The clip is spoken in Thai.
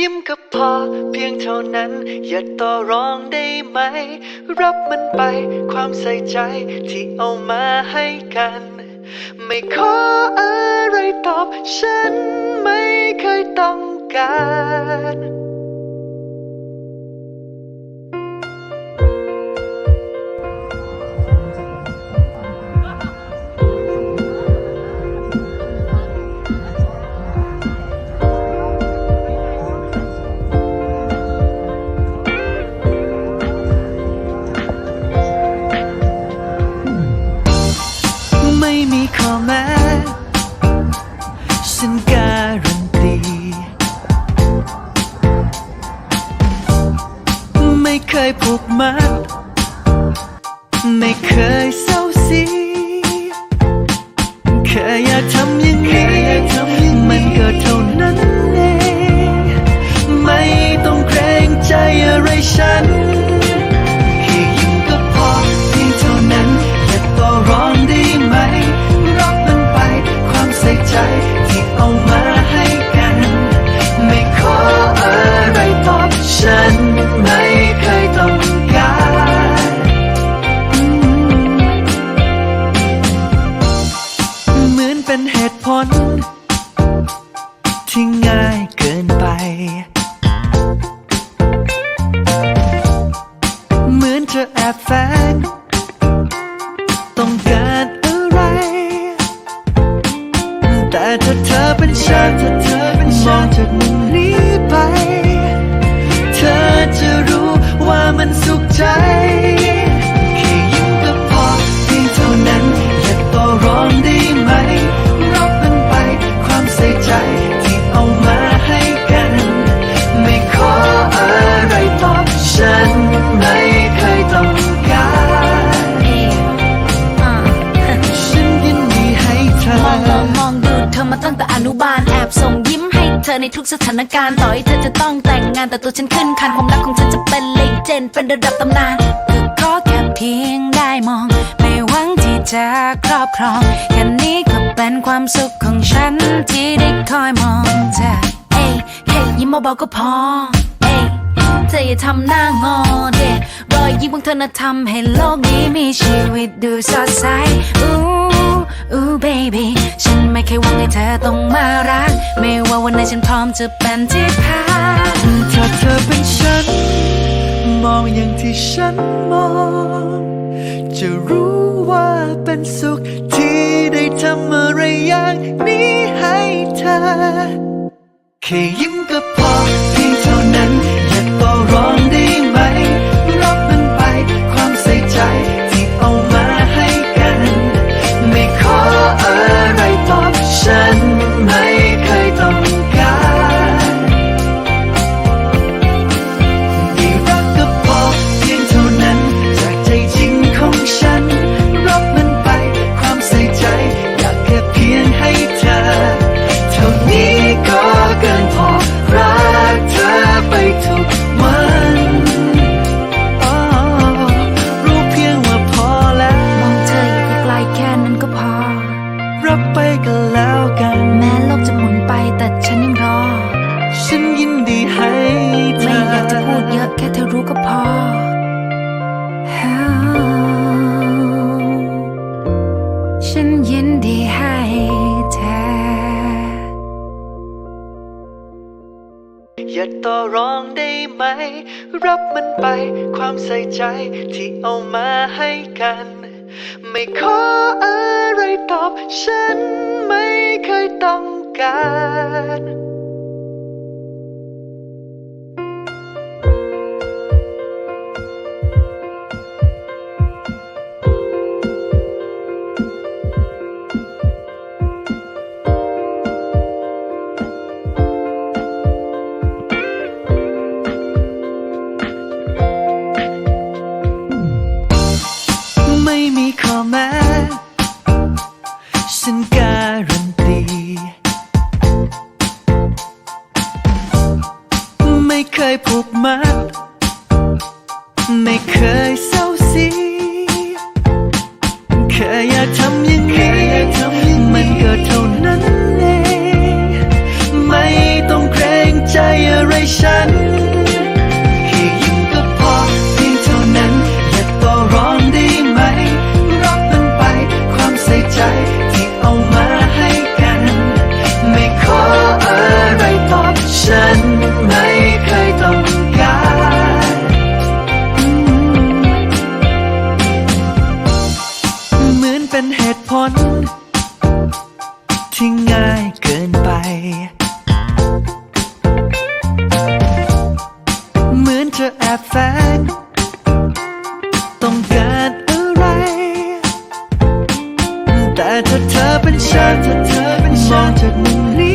ยิ้มก็พอเพียงเท่านั้น อย่าต่อรองได้ไหม รับมันไปความใส่ใจที่เอามาให้กัน ไม่ขออะไรตอบฉันไม่เคยต้องการ ยผูกมัด ไม่เคยเศร้าสี ผล ที่ง่ายเกินไป เหมือนจะแอบแฝงต้องการอะไร แต่ถ้าเธอเป็นฉันถ้าเธอเป็นมองจากมุมนี้ไป เธอจะรู้ว่ามันสุขใจ เธอในทุกสถานการณ์ต่อให้เธอจะต้องแต่งงานแต่ตัวฉันขึ้นคันความรักของฉันจะเป็นเลเจนเป็นระดับตำนานคือขอแค่เพียงได้มอง ไม่หวังที่จะครอบครองแค่นี้ก็เป็นความสุขของฉันที่ได้คอยมองเธอเอ้ยแค่ยิ้มเบาๆก็พอเอ้ยเธออย่าทำหน้างอเดร อยยิ้มของเธอน่ะทำให้โลกนี้มีชีวิตดูสดใสอู้อู้เบบี้ฉันไม่เคยหวังให้เธอต้องมารัก ไม่ว่าวันไหนฉันพร้อมจะเป็นที่พักถ้าเธอเป็นฉัน มองอย่างที่ฉันมอง จะรู้ว่าเป็นสุขที่ได้ทำอะไรอย่างนี้ให้เธอแค่ยิ้มก็พ อย่าต่อรองได้ไหม รับมันไปความใส่ใจที่เอามาให้กัน ไม่ขออะไรตอบฉันไม่เคยต้องการ ฉันการันตี ไม่เคยผูกมัด เป็นเหตุผล ที่ง่ายเกินไป เหมือนจะแอบแฝงต้องการอะไร แต่ถ้าเธอเป็นฉันถ้าเธอเป็นฉันมองจากมุม